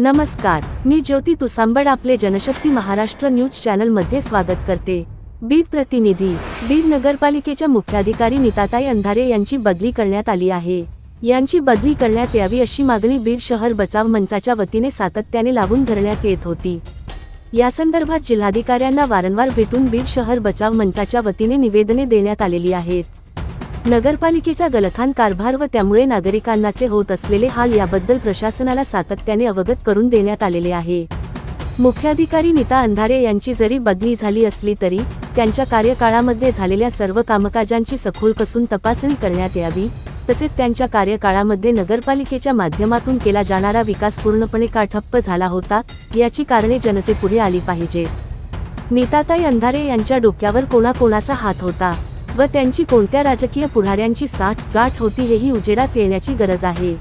नमस्कार मी ज्योती तुसांबड आपले जनशक्ती महाराष्ट्र न्यूज चॅनलमध्ये स्वागत करते. बीड प्रतिनिधी बीड नगरपालिकेच्या मुख्याधिकारी नीताताई अंधारे यांची बदली करण्यात आली आहे. यांची बदली करण्यात यावी अशी मागणी बीड शहर बचाव मंचाच्या वतीने सातत्याने लावून धरण्यात येत होती. या संदर्भात जिल्हाधिकाऱ्यांना वारंवार भेटून बीड शहर बचाव मंचाच्या वतीने निवेदने देण्यात आलेली आहेत. नगरपालिकेचा गलथान कारभार व त्यामुळे नागरिकांनाचे होत असलेले हाल याबद्दल प्रशासनाला सातत्याने अवगत करून देण्यात आलेले आहे. मुख्याधिकारी नीता अंधारे यांची जरी बदली झाली असली तरी त्यांच्या कार्यकाळामध्ये झालेल्या सर्व कामकाजांची सखोल कसून तपासणी करण्यात यावी तसेच त्यांच्या कार्यकाळामध्ये नगरपालिकेच्या माध्यमातून केला जाणारा विकास पूर्णपणे का ठप्प झाला होता याची कारणे जनतेपुढे आली पाहिजे नीताताई अंधारे यांच्या डोक्यावर कोणाकोणाचा हात होता? व त्यांची कोणत्या राजकीय पुढाऱ्यांची साठ गाठ होती हेही उजेडात येण्याची गरज आहे.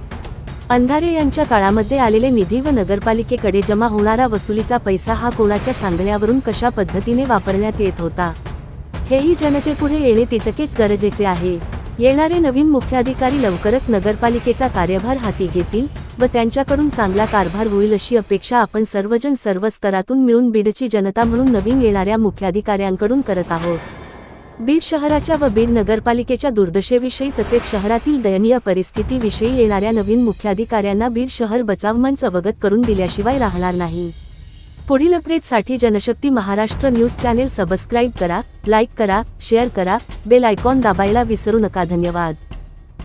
अंधारे यांच्या काळामध्ये आलेले निधी व नगरपालिकेकडे जमा होणारा वसुलीचा पैसा हा कोणाच्या सांगण्यावरून कशा पद्धतीने वापरण्यात येत होता? हेही जनतेपुढे येणे तितकेच गरजेचे आहे. येणारे नवीन मुख्याधिकारी लवकरच नगरपालिकेचा कार्यभार हाती घेतील व त्यांच्याकडून चांगला कारभार होईल अशी अपेक्षा आपण सर्वजण सर्व स्तरातून मिळून बीडची जनता म्हणून नवीन येणाऱ्या मुख्याधिकाऱ्यांकडून करत आहोत. बीड शहराच्या व बीड नगरपालिकेच्या दुर्दशेविषयी तसेच शहरातील दयनीय परिस्थितीविषयी येणाऱ्या नवीन मुख्याधिकाऱ्यांना बीड शहर बचाव मंच अवगत करून दिल्याशिवाय राहणार नाही. पुढील अपडेटसाठी Janshakti Maharashtra news channel subscribe करा लाईक करा शेअर करा बेल आयकॉन दाबायला विसरू नका. धन्यवाद.